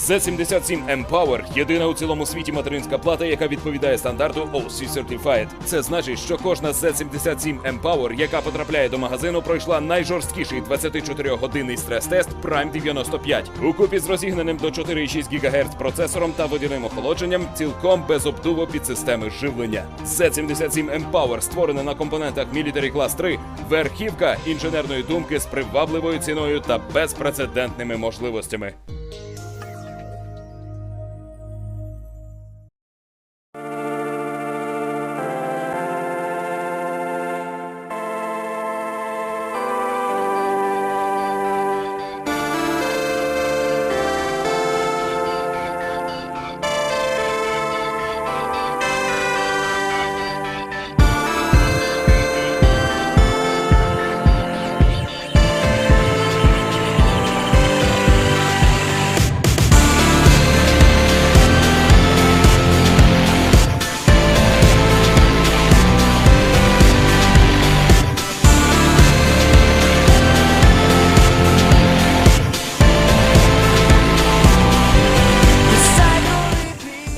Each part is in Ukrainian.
Z77 M-Power – єдина у цілому світі материнська плата, яка відповідає стандарту OC Certified. Це значить, що кожна Z77 M-Power, яка потрапляє до магазину, пройшла найжорсткіший 24-годинний стрес-тест Prime 95. У купі з розігнаним до 4,6 ГГц процесором та водяним охолодженням, цілком без обдуву під системи живлення. Z77 M-Power створене на компонентах Military Class 3, верхівка інженерної думки з привабливою ціною та безпрецедентними можливостями.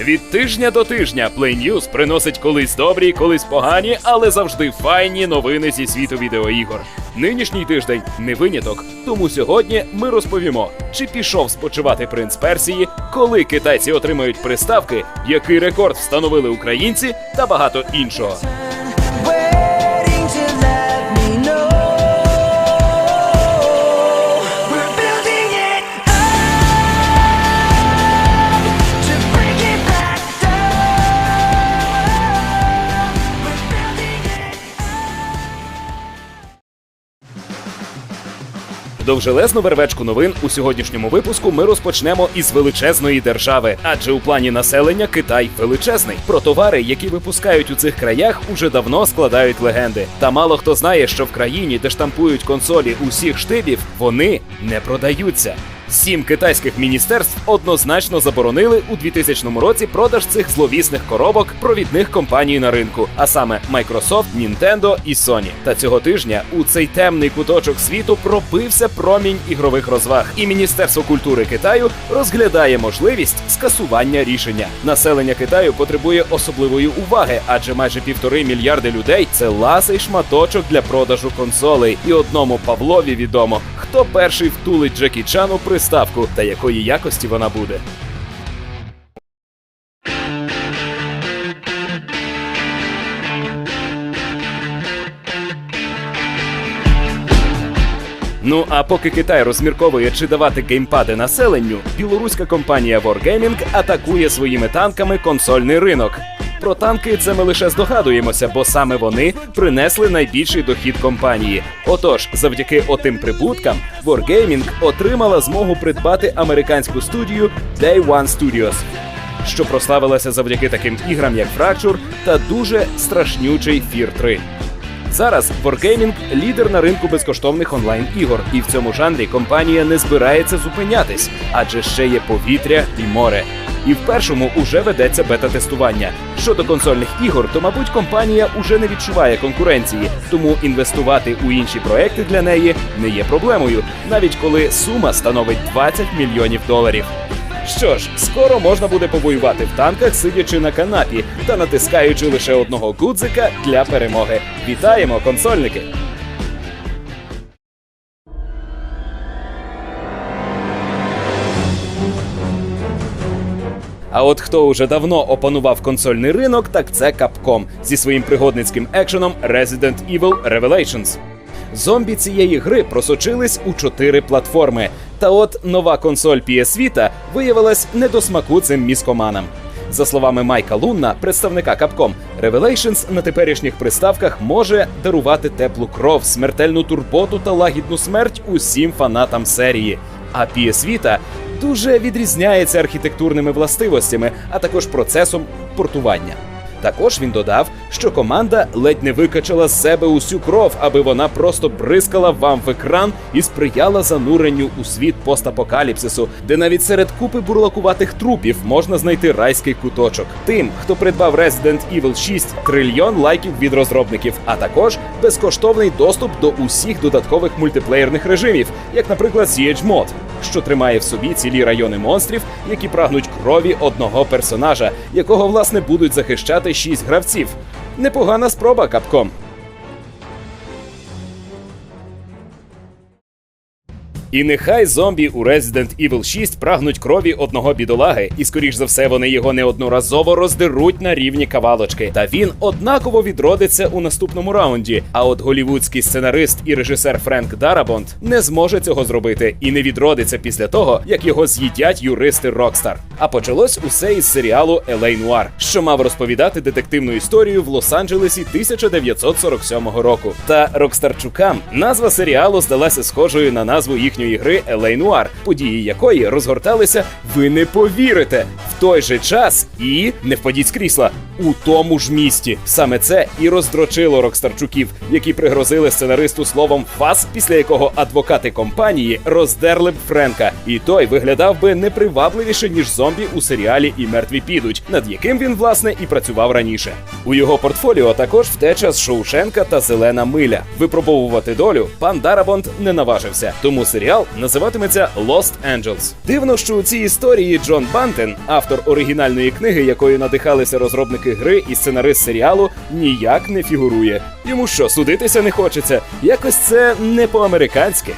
Від тижня до тижня Play News приносить колись добрі, колись погані, але завжди файні новини зі світу відеоігор. Нинішній тиждень не виняток. Тому сьогодні ми розповімо, чи пішов спочивати принц Персії, коли китайці отримають приставки, який рекорд встановили українці, та багато іншого. Довжелезну вервечку новин у сьогоднішньому випуску ми розпочнемо із величезної держави, адже у плані населення Китай величезний. Про товари, які випускають у цих краях, уже давно складають легенди. Та мало хто знає, що в країні, де штампують консолі усіх штибів, вони не продаються. Сім китайських міністерств однозначно заборонили у 2000 році продаж цих зловісних коробок провідних компаній на ринку, а саме Microsoft, Nintendo і Sony. Та цього тижня у цей темний куточок світу пробився промінь ігрових розваг, і Міністерство культури Китаю розглядає можливість скасування рішення. Населення Китаю потребує особливої уваги, адже майже півтори мільярди людей це ласий шматочок для продажу консолей. І одному Павлові відомо, хто перший втулить Джекі Чану приставку та якої якості вона буде. Ну а поки Китай розмірковує чи давати геймпади населенню, білоруська компанія Wargaming атакує своїми танками консольний ринок. Про танки це ми лише здогадуємося, бо саме вони принесли найбільший дохід компанії. Отож, завдяки отим прибуткам, Wargaming отримала змогу придбати американську студію Day One Studios, що прославилася завдяки таким іграм, як Fracture та дуже страшнючий Fear 3. Зараз Wargaming – лідер на ринку безкоштовних онлайн ігор, і в цьому жанрі компанія не збирається зупинятись, адже ще є повітря і море. І в першому уже ведеться бета-тестування. Щодо консольних ігор, то мабуть компанія уже не відчуває конкуренції, тому інвестувати у інші проекти для неї не є проблемою, навіть коли сума становить 20 мільйонів доларів. Що ж, скоро можна буде повоювати в танках, сидячи на канапі та натискаючи лише одного гудзика для перемоги. Вітаємо, консольники! А от хто уже давно опанував консольний ринок, так це Capcom зі своїм пригодницьким екшеном Resident Evil Revelations. Зомбі цієї гри просочились у чотири платформи. Та от нова консоль PS Vita виявилась не до смаку цим міскоманам. За словами Майка Лунна, представника Capcom, Revelations на теперішніх приставках може дарувати теплу кров, смертельну турботу та лагідну смерть усім фанатам серії. А PS Vita дуже відрізняється архітектурними властивостями, а також процесом портування. Також він додав, що команда ледь не викачала з себе усю кров, аби вона просто бризкала вам в екран і сприяла зануренню у світ постапокаліпсису, де навіть серед купи бурлакуватих трупів можна знайти райський куточок. Тим, хто придбав Resident Evil 6, трильйон лайків від розробників, а також безкоштовний доступ до усіх додаткових мультиплеєрних режимів, як, наприклад, Siege Mod, що тримає в собі цілі райони монстрів, які прагнуть крові одного персонажа, якого власне будуть захищати шість гравців. Непогана спроба, Capcom. І нехай зомбі у Resident Evil 6 прагнуть крові одного бідолаги, і скоріш за все вони його неодноразово роздеруть на рівні кавалочки. Та він однаково відродиться у наступному раунді. А от голівудський сценарист і режисер Френк Дарабонд не зможе цього зробити і не відродиться після того, як його з'їдять юристи Rockstar. А почалось усе із серіалу Елей Нуар, що мав розповідати детективну історію в Лос-Анджелесі 1947 року. Та Рокстарчукам назва серіалу здалася схожою на назву їхньої гри Елей Нуар, події якої розгорталися, ви не повірите, в той же час і не впадіть з крісла у тому ж місті. Саме це і роздрочило Рокстарчуків, які пригрозили сценаристу словом фас, після якого адвокати компанії роздерли б Френка, і той виглядав би непривабливіше ніж зомбі у серіалі І мертві підуть, над яким він власне і працював раніше. У його портфоліо також втеча з Шоушенка та Зелена миля. Випробовувати долю пан Дарабонд не наважився, тому серіал називатиметься Lost Angels. Дивно, що у цій історії Джон Бантен, автор оригінальної книги, якою надихалися розробники гри і сценарист серіалу, ніяк не фігурує. Йому що, судитися не хочеться? Якось це не по-американськи.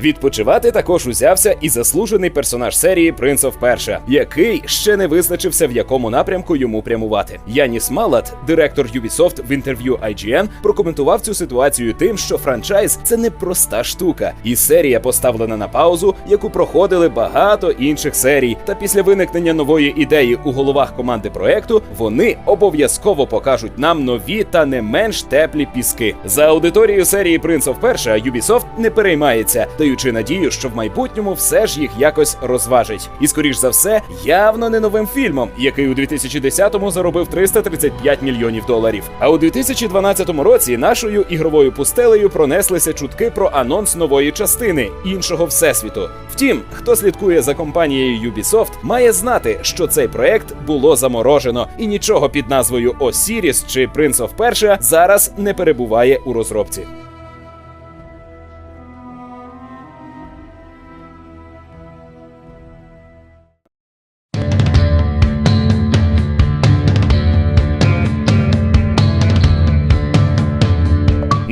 Відпочивати також узявся і заслужений персонаж серії Принц of Перша, який ще не визначився, в якому напрямку йому прямувати. Яніс Малат, директор Ubisoft в інтерв'ю IGN, прокоментував цю ситуацію тим, що франчайз це не проста штука, і серія поставлена на паузу, яку проходили багато інших серій. Та після виникнення нової ідеї у головах команди проекту вони обов'язково покажуть нам нові та не менш теплі піски. За аудиторією серії Принц of Перша Ubisoft не переймається, даючи надію, що в майбутньому все ж їх якось розважить. І скоріш за все, явно не новим фільмом, який у 2010-му заробив 335 мільйонів доларів. А у 2012 році нашою ігровою пустелею пронеслися чутки про анонс нової частини іншого всесвіту. Втім, хто слідкує за компанією Ubisoft, має знати, що цей проект було заморожено, і нічого під назвою Osiris чи Prince of Persia зараз не перебуває у розробці.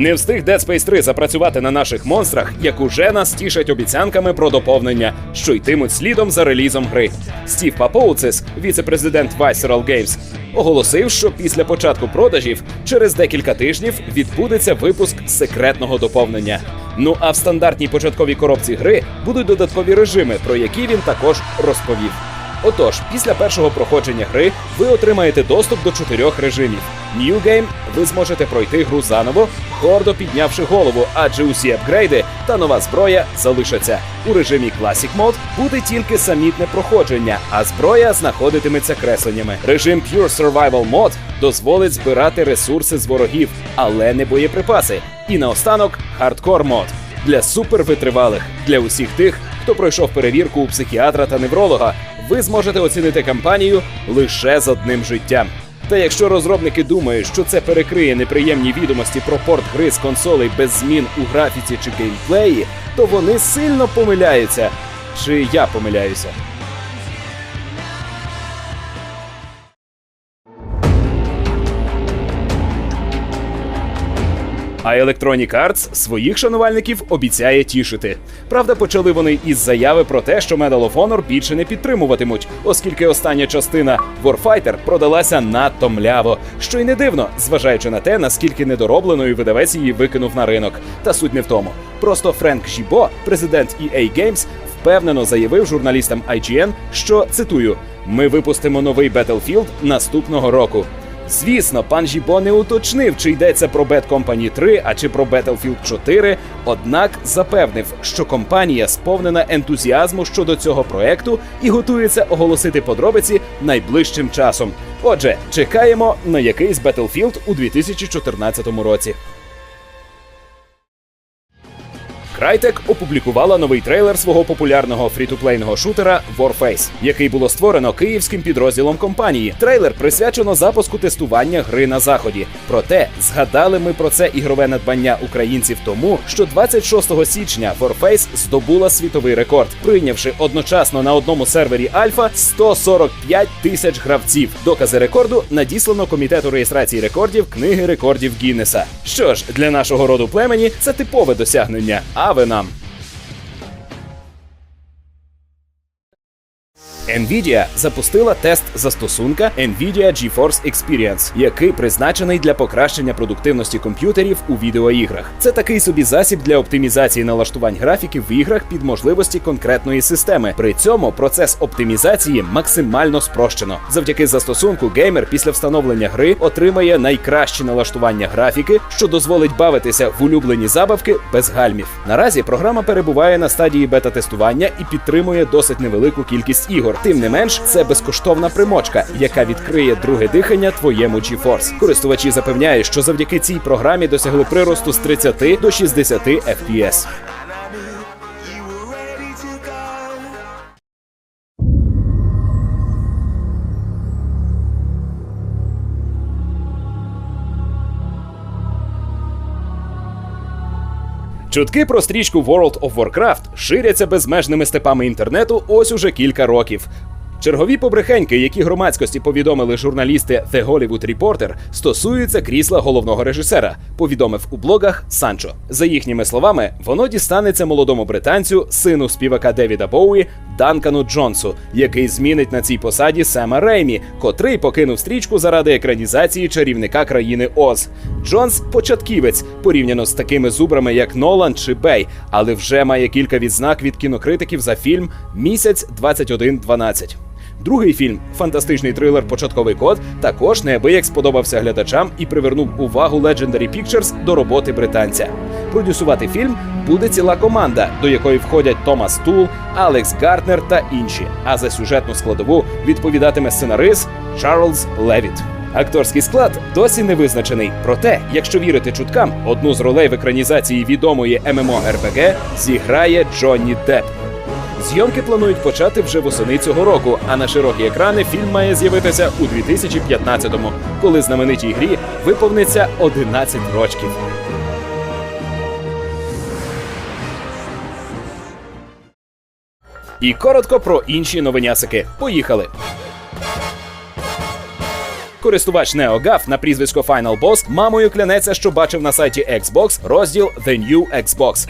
Не встиг Dead Space 3 запрацювати на наших монстрах, як уже нас тішать обіцянками про доповнення, що йтимуть слідом за релізом гри. Стів Папоуцис, віце-президент Visceral Games, оголосив, що після початку продажів через декілька тижнів відбудеться випуск секретного доповнення. Ну а в стандартній початковій коробці гри будуть додаткові режими, про які він також розповів. Отож, після першого проходження гри ви отримаєте доступ до чотирьох режимів. New Game ви зможете пройти гру заново, гордо піднявши голову, адже усі апгрейди та нова зброя залишаться. У режимі Classic Mode буде тільки самітне проходження, а зброя знаходитиметься кресленнями. Режим Pure Survival Mode дозволить збирати ресурси з ворогів, але не боєприпаси. І наостанок Hardcore Mode для супервитривалих, для усіх тих, хто пройшов перевірку у психіатра та невролога. Ви зможете оцінити кампанію лише з одним життям. Та якщо розробники думають, що це перекриє неприємні відомості про порт гри з консолей без змін у графіці чи геймплеї, то вони сильно помиляються. Чи я помиляюся? А Electronic Arts своїх шанувальників обіцяє тішити. Правда, почали вони із заяви про те, що Medal of Honor більше не підтримуватимуть, оскільки остання частина Warfighter продалася надто мляво, що й не дивно, зважаючи на те, наскільки недоробленою видавець її викинув на ринок. Та суть не в тому. Просто Френк Жібо, президент EA Games, впевнено заявив журналістам IGN, що цитую: ми випустимо новий Battlefield наступного року. Звісно, пан Жібо не уточнив, чи йдеться про Bad Company 3, а чи про Battlefield 4, однак запевнив, що компанія сповнена ентузіазму щодо цього проекту і готується оголосити подробиці найближчим часом. Отже, чекаємо на якийсь Battlefield у 2014 році. Crytek опублікувала новий трейлер свого популярного фрітуплейного шутера Warface, який було створено київським підрозділом компанії. Трейлер присвячено запуску тестування гри на заході. Проте згадали ми про це ігрове надбання українців тому, що 26 січня Warface здобула світовий рекорд, прийнявши одночасно на одному сервері Альфа 145 тисяч гравців. Докази рекорду надіслано комітету реєстрації рекордів книги рекордів Гіннеса. Що ж, для нашого роду племені це типове досягнення. А ви Nvidia запустила тест застосунка Nvidia GeForce Experience, який призначений для покращення продуктивності комп'ютерів у відеоіграх. Це такий собі засіб для оптимізації налаштувань графіків в іграх під можливості конкретної системи. При цьому процес оптимізації максимально спрощено. Завдяки застосунку геймер після встановлення гри отримає найкращі налаштування графіки, що дозволить бавитися в улюблені забавки без гальмів. Наразі програма перебуває на стадії бета-тестування і підтримує досить невелику кількість ігор. Тим не менш, це безкоштовна примочка, яка відкриє друге дихання твоєму GeForce. Користувачі запевняють, що завдяки цій програмі досягли приросту з 30 до 60 FPS. Чутки про стрічку World of Warcraft ширяться безмежними степами інтернету ось уже кілька років. Чергові побрехеньки, які громадськості повідомили журналісти The Hollywood Reporter, стосуються крісла головного режисера, повідомив у блогах Санчо. За їхніми словами, воно дістанеться молодому британцю, сину співака Девіда Боуї, Данкану Джонсу, який змінить на цій посаді Сема Реймі, котрий покинув стрічку заради екранізації чарівника країни Оз. Джонс початківець, порівняно з такими зубрами, як Нолан чи Бей, але вже має кілька відзнак від кінокритиків за фільм Місяць 2112. Другий фільм, фантастичний трилер Початковий код, також неабияк сподобався глядачам і привернув увагу Legendary Pictures до роботи британця. Продюсувати фільм буде ціла команда, до якої входять Томас Тул, Алекс Гартнер та інші. А за сюжетну складову відповідатиме сценарист Чарльз Левіт. Акторський склад досі не визначений. Проте, якщо вірити чуткам, одну з ролей в екранізації відомої ММО РПГ зіграє Джонні Депп. Зйомки планують почати вже восени цього року, а на широкі екрани фільм має з'явитися у 2015-му, коли знаменитій грі виповниться 11 рочків. І коротко про інші новинясики. Поїхали. Користувач NeoGAF на прізвисько Final Boss мамою клянеться, що бачив на сайті Xbox розділ The New Xbox.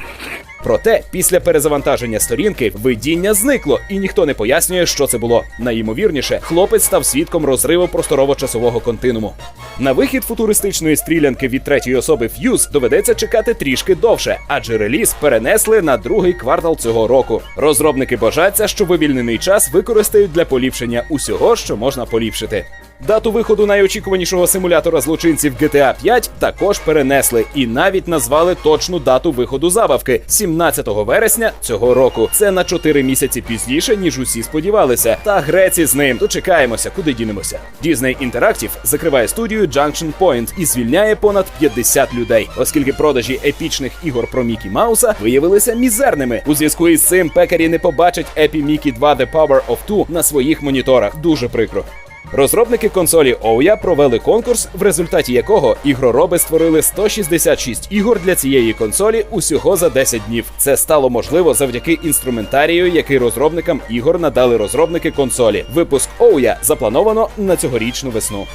Проте, після перезавантаження сторінки видіння зникло, і ніхто не пояснює, що це було. Найімовірніше, хлопець став свідком розриву просторово-часового континууму. На вихід футуристичної стрілянки від третьої особи Fuse доведеться чекати трішки довше, адже реліз перенесли на другий квартал цього року. Розробники бажаться, що вивільнений час використають для поліпшення усього, що можна поліпшити. Дату виходу найочікуванішого симулятора злочинців GTA 5 також перенесли і навіть назвали точну дату виходу забавки 17 вересня цього року. Це на 4 місяці пізніше, ніж усі сподівалися. Та греці з ним. Дочекаємося, куди дінемося. Disney Interactive закриває студію Junction Point і звільняє понад 50 людей, оскільки продажі епічних ігор про Мікі Мауса виявилися мізерними. У зв'язку із цим пекарі не побачать Epi Mickey 2 The Power of Two на своїх моніторах. Дуже прикро. Розробники консолі Ouya провели конкурс, в результаті якого ігророби створили 166 ігор для цієї консолі усього за 10 днів. Це стало можливо завдяки інструментарію, який розробникам ігор надали розробники консолі. Випуск Ouya заплановано на цьогорічну весну.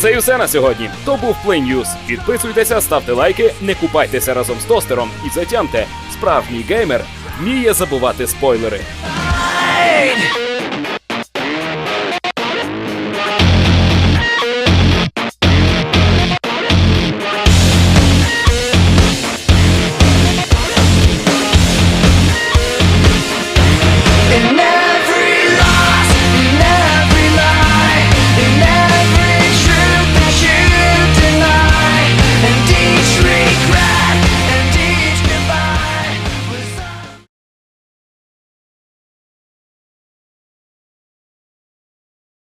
Оце і все на сьогодні. То був Play News. Підписуйтеся, ставте лайки, не купайтеся разом з тостером і затямте. Справжній геймер вміє забувати спойлери.